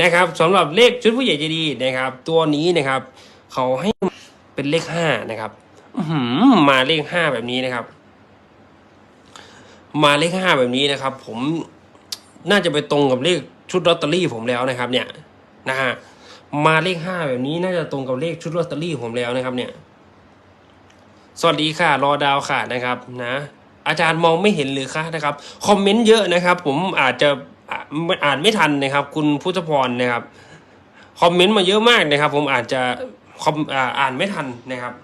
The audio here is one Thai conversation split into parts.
นะครับสำหรับเลขชุดผู้ใหญ่ใจดีนะครับ ตัวนี้นะครับเขาให้เป็นเลขห้านะครับมาเลขห้าแบบนี้นะครับ มาเลขห้าแบบนี้นะครับ ผมน่าจะไปตรงกับเลขชุดลอตเตอรี่ผมแล้วนะครับ เนี่ยนะฮะมาเลขห้าแบบนี้น่าจะตรงกับเลขชุดลอตเตอรี่ผมแล้วนะครับ เนี่ย สวัสดีค่ะ รอดาวค่ะนะครับ นะ อาจารย์มองไม่เห็นหรือคะนะครับ คอมเมนต์เยอะนะครับ ผมอาจจะ อ่านไม่ทันนะครับ คุณพุทธพรนะครับคอมเมนต์มาเยอะมากนะครับ ผมอาจจะคอมอ่าอ่านไม่ทันนะครับ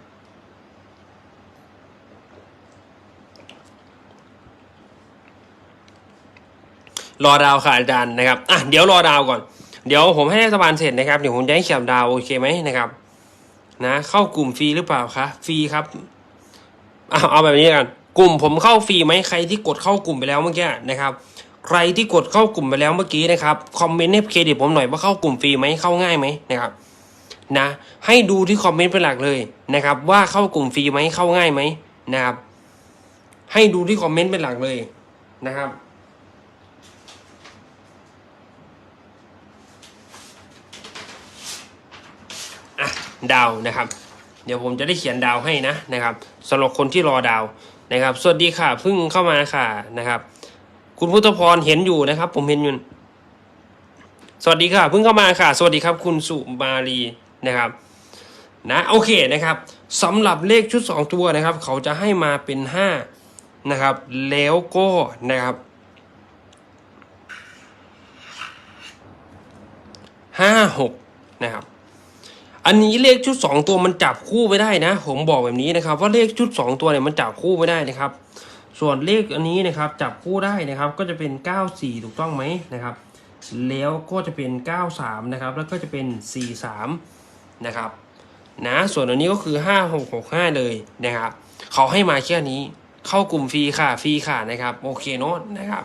รอดาวค่ะอาจารย์นะครับ อะเดี๋ยวรอดาวก่อน เดี๋ยวผมให้รัฐบาลเสร็จนะครับ เดี๋ยวผมจะให้เขียนดาวโอเคไหมนะครับ นะ เข้ากลุ่มฟรีหรือเปล่าคะ ฟรีครับ เอาเอาแบบนี้กัน กลุ่มผมเข้าฟรีไหมใครที่กดเข้ากลุ่มไปแล้วเมื่อกี้นะครับ ใครที่กดเข้ากลุ่มไปแล้วเมื่อกี้นะครับคอมเมนต์ให้เครดิตผมหน่อยว่าเข้ากลุ่มฟรีไหมเข้าง่ายไหมนะครับนะให้ดูที่คอมเมนต์เป็นหลักเลยนะครับ ว่าเข้ากลุ่มฟรีไหมเข้าง่ายไหมนะครับ ให้ดูที่คอมเมนต์เป็นหลักเลยนะครับอะดาวนะครับ เดี๋ยวผมจะได้เขียนดาวให้นะนะครับสำหรับคนที่รอดาวนะครับ สวัสดีค่ะเพิ่งเข้ามาค่ะนะครับ คุณพุทธพรเห็นอยู่นะครับ ผมเห็นอยู่ สวัสดีค่ะ เพิ่งเข้ามาค่ะ สวัสดีครับ คุณสุมาลีนะครับนะโอเคนะครับสำหรับเลขชุด 2 ตัวนะครับ เขาจะให้มาเป็น 5 นะครับ แล้วก็นะครับห้าหกนะครับ อันนี้เลขชุด 2 ตัวมันจับคู่ไม่ได้นะ ผมบอกแบบนี้นะครับ ว่าเลขชุด 2 ตัวเนี่ยมันจับคู่ไม่ได้นะครับ ส่วนเลขอันนี้นะครับจับคู่ได้นะครับก็จะเป็น 94 ถูกต้องไหมนะครับ แล้วก็จะเป็น 93 นะครับ แล้วก็จะเป็น 43 นะครับนะส่วนอันนี้ก็คือ 5665 เลยนะครับเขาให้มาแค่นี้เข้ากลุ่มฟรีค่ะฟรีค่ะนะครับโอเคเนาะนะครับ